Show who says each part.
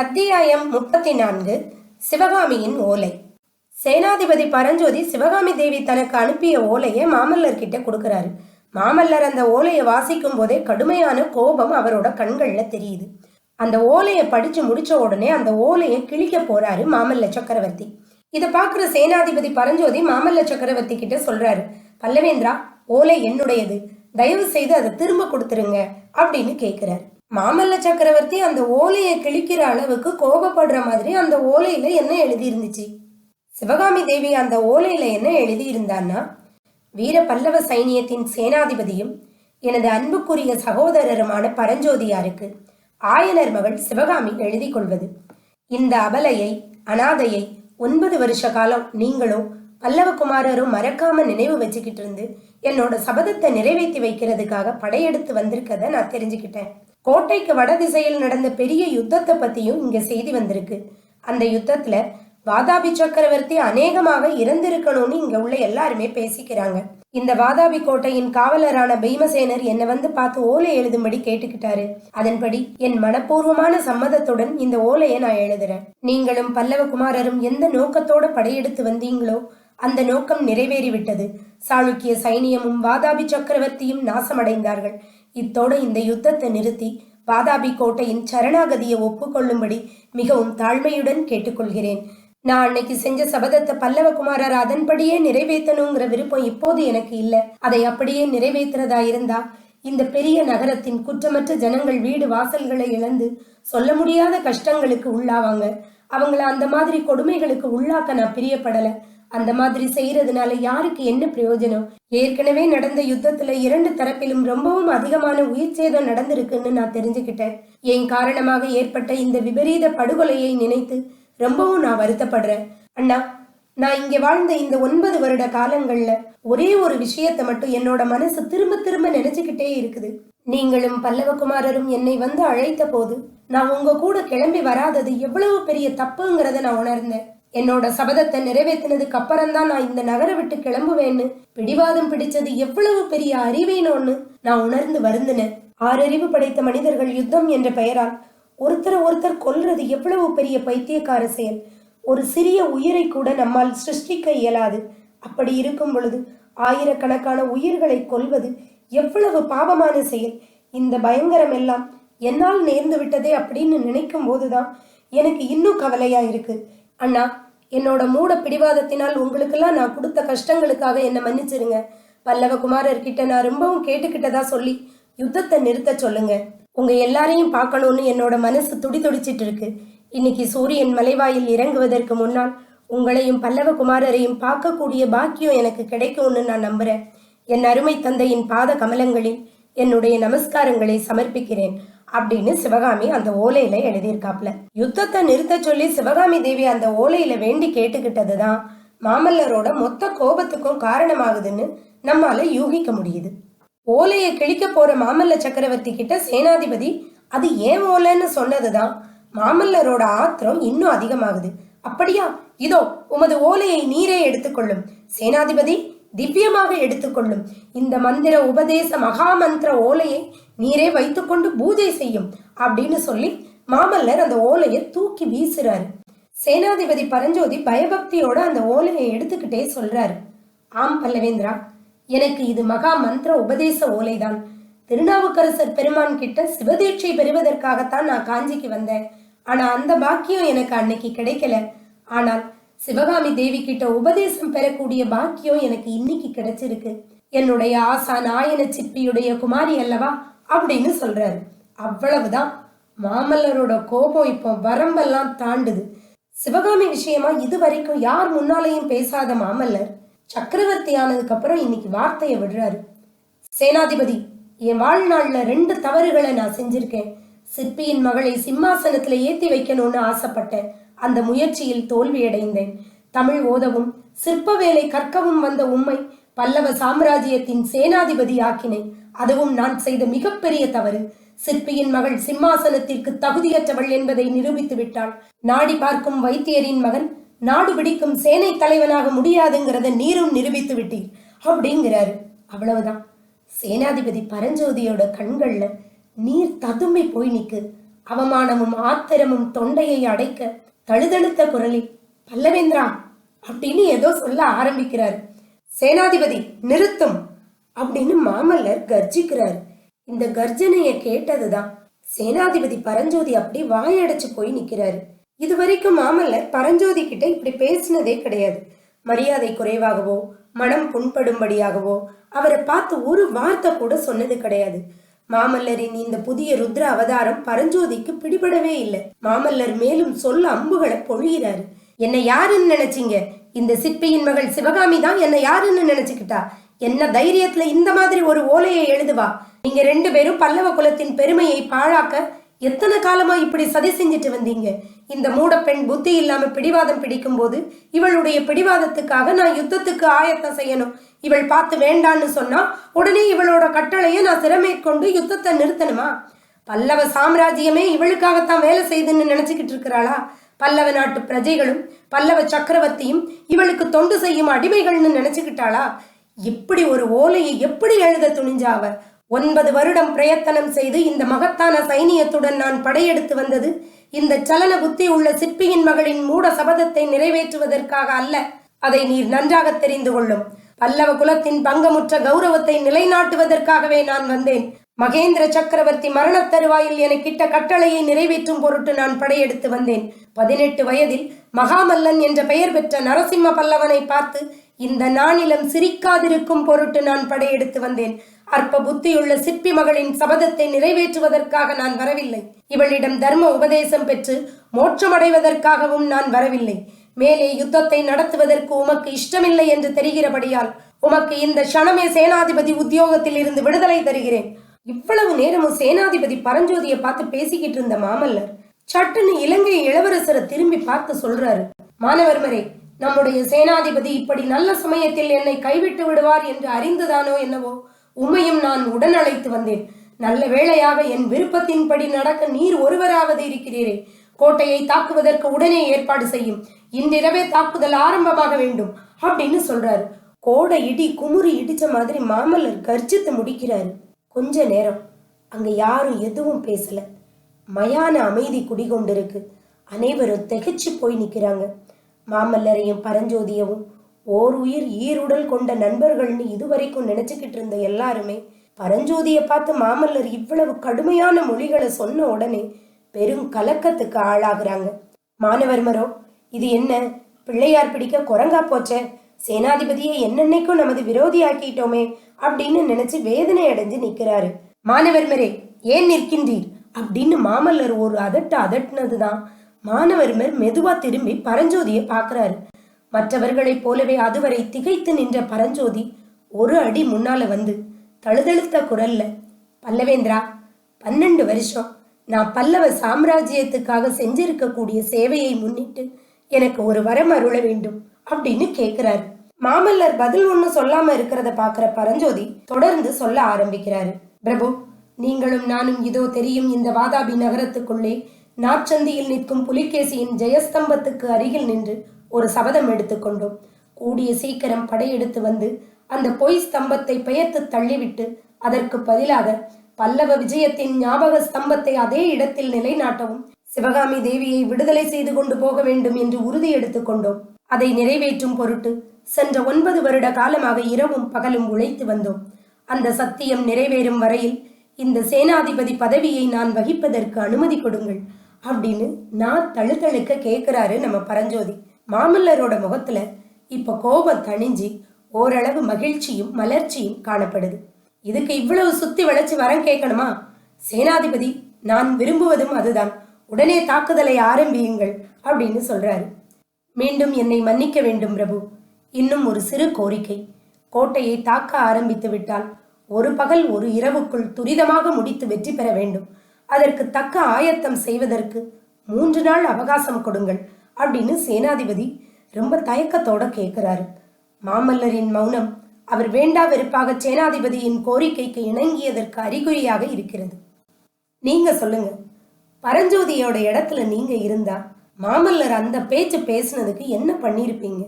Speaker 1: அத்தியாயம் முப்பத்தி நான்கு சிவகாமியின் ஓலை. சேனாதிபதி பரஞ்சோதி சிவகாமி தேவி தனக்கு அனுப்பிய ஓலையை மாமல்லர் கிட்ட கொடுக்கறாரு. மாமல்லர் அந்த ஓலையை வாசிக்கும் போதே கடுமையான கோபம் அவரோட கண்கள்ல தெரியுது. அந்த ஓலையை படிச்சு முடிச்ச உடனே அந்த ஓலையை கிழிக்க போறாரு மாமல்ல சக்கரவர்த்தி. இதை பார்க்குற சேனாதிபதி பரஞ்சோதி மாமல்ல சக்கரவர்த்தி கிட்ட சொல்றாரு பல்லவேந்திரா ஓலை என்னுடையது. தயவு செய்து அதை திரும்ப கொடுத்துருங்க அப்படின்னு கேட்கிறாரு மாமல்ல சக்கரவர்த்தி அந்த ஓலையை கிழிக்கிற அளவுக்கு கோபப்படுற மாதிரி அந்த ஓலையில என்ன எழுதி இருந்துச்சு சிவகாமி தேவி அந்த ஓலையில என்ன எழுதி இருந்தான்னா வீர பல்லவ சைனியத்தின் சேனாதிபதியும் எனது அன்புக்குரிய சகோதரருமான பரஞ்சோதியாருக்கு ஆயனர் மகள் சிவகாமி எழுதி கொள்வது. இந்த அபலையை அனாதையை ஒன்பது வருஷ காலம் நீங்களும் பல்லவகுமாரரும் மறக்காம நினைவு வச்சுக்கிட்டு இருந்து என்னோட சபதத்தை நிறைவேற்றி வைக்கிறதுக்காக படையெடுத்து வந்திருக்கதை நான் தெரிஞ்சுக்கிட்டேன். கோட்டைக்கு வடதிசையில் நடந்த பெரிய யுத்தத்தை பத்தியும் இங்க செய்தி வந்திருக்கு. அந்த யுத்தத்துல வாதாபி சக்கரவர்த்தி அநேகமாக இறந்திருக்கணும்னு இங்க உள்ள எல்லாருமே பேசிக்கிறாங்க. இந்த வாதாபி கோட்டையின் காவலரான பீமசேனர் என்னை வந்து பார்த்து ஓலை எழுதும்படி கேட்டுக்கிட்டாரு. அதன்படி என் மனப்பூர்வமான சம்மதத்துடன் இந்த ஓலையை நான் எழுதுறேன். நீங்களும் பல்லவகுமாரரும் எந்த நோக்கத்தோட படையெடுத்து வந்தீங்களோ அந்த நோக்கம் நிறைவேறிவிட்டது. சாளுக்கிய சைனியமும் வாதாபி சக்கரவர்த்தியும் நாசமடைந்தார்கள். இத்தோடு இந்த யுத்தத்தை நிறுத்தி வாதாபி கோட்டையின் சரணாகதியை ஒப்புக்கொள்ளும்படி மிகவும் தாழ்மையுடன் கேட்டுக்கொள்கிறேன். நான் அன்னைக்கு செஞ்ச சபதத்தை பல்லவகுமாரர் அதன்படியே நிறைவேற்றணுங்கிற விருப்பம் இப்போது எனக்கு இல்லை. அதை அப்படியே நிறைவேற்றுறதா இருந்தா இந்த பெரிய நகரத்தின் குற்றமற்ற ஜனங்கள் வீடு வாசல்களை இழந்து சொல்ல முடியாத கஷ்டங்களுக்கு உள்ளாவாங்க. அவங்கள அந்த மாதிரி கொடுமைகளுக்கு உள்ளாக்க நான் பிரியப்படலை. அந்த மாதிரி செய்யறதுனால யாருக்கு என்ன பிரயோஜனம்? ஏற்கனவே நடந்த யுத்தத்துல இரண்டு தரப்பிலும் ரொம்பவும் அதிகமான உயிர் சேதம் நடந்திருக்குன்னு நான் தெரிஞ்சுக்கிட்டேன். என் காரணமாக ஏற்பட்ட இந்த விபரீத படுகொலையை நினைத்து ரொம்பவும் நான் வருத்தப்படுறேன். அண்ணா நான் இங்க வாழ்ந்த இந்த ஒன்பது வருட காலங்கள்ல ஒரே ஒரு விஷயத்தை மட்டும் என்னோட மனசு திரும்ப திரும்ப நினைச்சுக்கிட்டே இருக்குது. நீங்களும் பல்லவகுமாரரும் என்னை வந்து அழைத்த போது நான் உங்க கூட கிளம்பி வராதது எவ்வளவு பெரிய தப்புங்கிறத நான் உணர்ந்தேன். என்னோட சபதத்தை நிறைவேற்றினதுக்கு அப்புறம் தான் நான் இந்த நகரை விட்டு கிளம்புவேன்னு பிடிவாதம் பிடிச்சது எவ்வளவு பெரிய அறிவேனோன்னு நான் உணர்ந்து வருந்தினேன். ஆறறிவு படைத்த மனிதர்கள் யுத்தம் என்ற பெயரால் ஒருத்தரை ஒருத்தர் கொல்றது எவ்வளவு பெரிய பைத்தியக்கார செயல். ஒரு சிறிய உயிரை கூட நம்மால் சிருஷ்டிக்க இயலாது. அப்படி இருக்கும் பொழுது ஆயிரக்கணக்கான உயிர்களை கொல்வது எவ்வளவு பாவமான செயல். இந்த பயங்கரம் எல்லாம் என்னால் நேர்ந்து விட்டதே அப்படின்னு நினைக்கும் போதுதான் எனக்கு இன்னும் கவலையா இருக்கு. அண்ணா என்னோட மூட பிடிவாதத்தினால் உங்களுக்கெல்லாம் நான் கொடுத்த கஷ்டங்களுக்காக என்னை மன்னிச்சிருங்க. பல்லவ குமாரர்கிட்ட நான் ரொம்பவும் கேட்டுக்கிட்டதா சொல்லி யுத்தத்தை நிறுத்த சொல்லுங்க. உங்க எல்லாரையும் பார்க்கணும்னு என்னோட மனசு துடி துடிச்சிட்டு இருக்கு. இன்னைக்கு சூரியன் மலைவாயில் இறங்குவதற்கு முன்னால் உங்களையும் பல்லவ குமாரரையும் பார்க்கக்கூடிய பாக்கியம் எனக்கு கிடைக்கும்னு நான் நம்புறேன். என் அருமை தந்தையின் பாத கமலங்களில் என்னுடைய நமஸ்காரங்களை சமர்ப்பிக்கிறேன். அப்படின்னு சிவகாமி அந்த ஓலையில எழுதியிருக்காப்ல யுத்தத்தை நிறுத்த சொல்லி சிவகாமி தேவி அந்த ஓலையில வேண்டி கேட்டுக்கிட்டதுதான் மாமல்லரோட மொத்த கோபத்துக்கும் காரணமாகுதுன்னு நம்மால யூகிக்க முடியுது. ஓலையை கிழிக்க போற மாமல்ல சக்கரவர்த்தி கிட்ட சேனாதிபதி அது ஏன் ஓலைன்னு சொன்னதுதான்? மாமல்லரோட ஆத்திரம் இன்னும் அதிகமாகுது. அப்படியா? இதோ உமது ஓலையை நீரே எடுத்துக்கொள்ளும். சேனாதிபதி திவ்யமாக எடுத்துக்கொள்ளும். இந்த மந்திர உபதேச மகாமந்திர ஓலையை நீரே வைத்துக்கொண்டு பூஜை செய்யும் அப்படின்னு சொல்லி மாமல்லர் அந்த ஓலையை தூக்கி வீசுறாரு. சேனாதிபதி பரஞ்சோதி பயபக்தியோட அந்த ஓலையை எடுத்துக்கிட்டே சொல்றாரு. ஆம் பல்லவேந்திரா எனக்கு இது மகா மந்திர உபதேச ஓலைதான். திருநாவுக்கரசர் பெருமான் கிட்ட சிவதீட்சை பெறுவதற்காகத்தான் நான் காஞ்சிக்கு வந்தேன். ஆனா அந்த பாக்கியம் எனக்கு அன்னைக்கு கிடைக்கல. ஆனால் சிவகாமி தேவி கிட்ட உபதேசம் பெறக்கூடிய பாக்கியம் எனக்கு இன்னைக்கு கிடைச்சிருக்கு. என்னுடைய ஆசா நாயன சிப்பியுடைய குமாரி அல்லவா அப்படின்னு சொல்றாரு. அவ்வளவுதான். மாமல்லரோட கோபம் இப்போ வரம்பெல்லாம் தாண்டுது. சிவகாமி விஷயமா இது வரைக்கும் யார் முன்னாலேயும் பேசாத மாமல்லர் சக்கரவர்த்தி ஆனதுக்கு அப்புறம் இன்னைக்கு வார்த்தையை விடுறாரு. சேனாதிபதி என் வாழ்நாள்ல ரெண்டு தவறுகளை நான் செஞ்சிருக்கேன். சிற்பியின் மகளை சிம்மாசனத்துல ஏத்தி வைக்கணும்னு ஆசைப்பட்டேன் அந்த முயற்சியில் தோல்வியடைந்தேன். தமிழ் ஓதவும் சிற்ப வேலை கற்கவும் வந்த உண்மை பல்லவ சாம்ராஜ்யத்தின் சேனாதிபதி ஆக்கினேன் அதுவும் நான் செய்த மிகப்பெரிய தவறு. சிற்பியின் மகள் சிம்மாசனத்திற்கு தகுதியற்றவள் என்பதை நிரூபித்து விட்டாள். நாடி பார்க்கும் வைத்தியரின் மகன் நாடு பிடிக்கும் சேனை தலைவனாக முடியாதுங்கிறத நீரும் நிரூபித்து விட்டீர். அப்படிங்கிறாரு. அவ்வளவுதான். சேனாதிபதி பரஞ்சோதியோட கண்கள்ல நீர் ததும்பி போய் நிக்கு. அவமானமும் ஆத்திரமும் தொண்டையை அடைக்க தழுதழுத்த குரலில் பல்லவேந்திரா! அப்படின்னு ஏதோ சொல்ல ஆரம்பிக்கிறார். சேனாதிபதி நிறுத்தும்! அப்படின்னு மாமல்லர் கர்ஜிக்கிறார். இந்த கர்ஜனையை கேட்டதுதான் சேனாதிபதி பரஞ்சோதி அப்படி வாயடைச்சு போய் நிக்கிறாரு. இது வரைக்கும் மாமல்லர் பரஞ்சோதி கிட்ட இப்படி பேசினதே கிடையாது. மரியாதை குறைவாகவோ மனம் புண்படும்படியாகவோ அவரை பார்த்து ஒரு வார்த்தை கூட சொன்னது கிடையாது. மாமல்லரின் இந்த புதிய ருத்ர அவதாரம் பரஞ்சோதிக்கு பிடிபடவே இல்லை. மாமல்லர் மேலும் சொல்ல அம்புகளை பொழிகிறாரு என்னை யாருன்னு நினைச்சீங்க? இந்த சிற்பியின் மகள் சிவகாமி தான் என்னை யாருன்னு நினைச்சுக்கிட்டா? என்ன தைரியத்துல இந்த மாதிரி ஒரு ஓலையை எழுதுவா? நீங்க ரெண்டு பேரும் பல்லவ குலத்தின் பெருமையை பாழாக்க எத்தனை காலமா இப்படி சதி செஞ்சுட்டு வந்தீங்க? இந்த மூடப்பெண் புத்தி இல்லாம பிடிவாதம் பிடிக்கும் போது இவளுடைய பிடிவாதத்துக்காக நான் யுத்தத்துக்கு ஆயத்தம் செய்யணும். இவள் பார்த்து வேண்டான்னு சொன்னா உடனே இவளோட கட்டளையை நான் சிறமேற்கொண்டு யுத்தத்தை நிறுத்தணுமா? பல்லவ சாம்ராஜ்யமே இவளுக்காகத்தான் வேலை செய்துன்னு நினைச்சுக்கிட்டு இருக்கிறாளா? பல்லவ நாட்டு பிரஜைகளும் பல்லவ சக்கரவர்த்தியும் இவளுக்கு தொண்டு செய்யும் அடிமைகள்னு நினைச்சுக்கிட்டாளா? இப்படி ஒரு ஓலையை எப்படி எழுத துணிஞ்சா ஒன்பது வருடம் பிரயத்தனம் செய்து இந்த மகத்தான சைனியத்துடன் நான் படையெடுத்து வந்தது. இந்த சலன புத்தி உள்ள சிற்பியின் மகளின் மூட சபதத்தை நிறைவேற்றுவதற்காக அல்ல. அதை நீர் நன்றாக தெரிந்து கொள்ளும். பல்லவ குலத்தின் பங்கமுற்ற கௌரவத்தை நிலைநாட்டுவதற்காகவே நான் வந்தேன். மகேந்திர சக்கரவர்த்தி மரணத் தருவாயில் எனக்கிட்ட கட்டளையை நிறைவேற்றும் பொருட்டு நான் படையெடுத்து வந்தேன். பதினெட்டு வயதில் மகாமல்லன் என்ற பெயர் பெற்ற நரசிம்ம பல்லவனை பார்த்து இந்த நானிலம் சிரிக்காதிருக்கும் பொருட்டு நான் படையெடுத்து வந்தேன். அற்ப புத்தியுள்ள சிற்பி மகளின் சபதத்தை நிறைவேற்றுவதற்காக நான் வரவில்லை. இவளிடம் தர்ம உபதேசம் பெற்று மோட்சமடைவதற்காகவும் நான் வரவில்லை. மேலே யுத்தத்தை நடத்துவதற்கு உமக்கு இஷ்டமில்லை என்று தெரிகிறபடியால் உமக்கு இந்த க்ஷணமே சேனாதிபதி உத்தியோகத்தில் இருந்து விடுதலை தருகிறேன். இவ்வளவு நேரமும் சேனாதிபதி பரஞ்சோதியை பார்த்து பேசிக்கிட்டு இருந்த மாமல்லர் சட்டுன்னு இலங்கை இளவரசரை திரும்பி பார்த்து சொல்றாரு மாணவர்மரே நம்முடைய சேனாதிபதி இப்படி நல்ல சமயத்தில் என்னை கைவிட்டு விடுவார் என்று அறிந்துதானோ என்னவோ உண்மையும் நான் உடன் அழைத்து வந்தேன். நல்ல வேளையாக என் விருப்பத்தின்படி நடக்க நீர் ஒருவராவது இருக்கிறீரே. கோட்டையை தாக்குவதற்கு உடனே ஏற்பாடு செய்யும். இன்றிரவே தாக்குதல் ஆரம்பமாக வேண்டும் அப்படின்னு சொல்றாரு. கோடை இடி குமுறி இடிச்ச மாதிரி மாமல்லர் கர்ஜித்து முடிக்கிறாரு. கொஞ்ச நேரம். அங்க யாரும் எதுவும் பேசல. மயான அமைதி குடிகொண்டிருக்கு. அனைவரும் திகைச்சு போய் நிக்கிறாங்க. மாமல்லரையும் பரஞ்சோதியவும் ஓர் உயிர் ஈருடல் கொண்ட நண்பர்கள்னு இதுவரைக்கும் நினைச்சுக்கிட்டு இருந்த எல்லாருமே பரஞ்சோதியை பார்த்து மாமல்லர் இவ்வளவு கடுமையான மொழிகளை சொன்ன உடனே பெரும் கலக்கத்துக்கு ஆளாகிறாங்க. மாணவர்மரோ இது என்ன? பிள்ளையார் பிடிக்க குரங்கா போச்சே? சேனாதிபதியை என்னென்னைக்கும் நமது விரோதியாக்கிட்டோமே. அப்படின்னு நினைச்சு வேதனை அடைஞ்சு நிக்கிறாரு. மாணவர்மரே ஏன் நிற்கின்றீர்? அப்படின்னு மாமல்லர் ஒரு அதட்ட அதட்டினதுதான். மாணவர்மர் மெதுவா திரும்பி பரஞ்சோதியை பார்க்கறாரு. மற்றவர்களைப் போலவே அதுவரை திகைத்து நின்ற பரஞ்சோதி ஒரு அடி முன்னால வந்து தழுதழுத்த குரல்ல பல்லவேந்திரா பன்னெண்டு வருஷம் நான் பல்லவ சாம்ராஜ்யத்துக்காக செஞ்சிருக்கக்கூடிய சேவையை முன்னிட்டு எனக்கு ஒரு வரம் அருள வேண்டும் அப்படின்னு கேட்கிறாரு மாமல்லர் பதில் ஒன்றும் சொல்லாம இருக்கிறத பாக்குற பரஞ்சோதி தொடர்ந்து சொல்ல ஆரம்பிக்கிறாரு. பிரபு நீங்களும் நானும் இதோ தெரியும் இந்த வாதாபி நகரத்துக்குள்ளே நாச்சந்தியில் நிற்கும் புலிகேசியின் ஜெயஸ்தம்பத்துக்கு அருகில் நின்று ஒரு சபதம் எடுத்துக்கொண்டோம் கூடிய சீக்கிரம் படையெடுத்து வந்து அந்த பொய் ஸ்தம்பத்தை பெயர்த்து தள்ளிவிட்டு அதற்கு பதிலாக பல்லவ விஜயத்தின் ஞாபக ஸ்தம்பத்தை அதே இடத்தில் நிலைநாட்டவும் சிவகாமி தேவியை விடுதலை செய்து கொண்டு போக வேண்டும் என்று உறுதி எடுத்துக்கொண்டோம் அதை நிறைவேற்றும் பொருட்டு சென்ற ஒன்பது வருட காலமாக இரவும் பகலும் உழைத்து வந்தோம். அந்த சத்தியம் நிறைவேறும் வரையில் இந்த சேனாதிபதி பதவியை நான் வகிப்பதற்கு அனுமதி கொடுங்கள் அப்படின்னு நான் தழுத்தழுக்க கேட்குறாரு நம்ம பரஞ்சோதி. மாமல்லரோட முகத்துல இப்ப கோபம் தணிஞ்சு ஓரளவு மகிழ்ச்சியும் மலர்ச்சியும் காணப்படுது. இதுக்கு இவ்வளவு சுத்தி வளைச்சு வரம் கேட்கணுமா? சேனாதிபதி நான் விரும்புவதும் அதுதான். உடனே தாக்குதலை ஆரம்பியுங்கள் அப்படின்னு சொல்றாரு. மீண்டும் என்னை மன்னிக்க வேண்டும் பிரபு. இன்னும் ஒரு சிறு கோரிக்கை. கோட்டையை தாக்க ஆரம்பித்து விட்டால் ஒரு பகல் ஒரு இரவுக்குள் துரிதமாக முடித்து வெற்றி பெற வேண்டும். அதற்கு தக்க ஆயத்தம் செய்வதற்கு மூன்று நாள் அவகாசம் கொடுங்கள் அப்படின்னு சேனாதிபதி ரொம்ப தயக்கத்தோட கேட்கிறாரு மாமல்லரின் மௌனம் அவர் வேண்டா வெறுப்பாக சேனாதிபதியின் கோரிக்கைக்கு இணங்கியதற்கு அறிகுறியாக இருக்கிறது. நீங்க சொல்லுங்க. பரஞ்சோதியோட இடத்துல நீங்க இருந்தா மாமல்லர் அந்த பேச்சு பேசுனதுக்கு என்ன பண்ணியிருப்பீங்க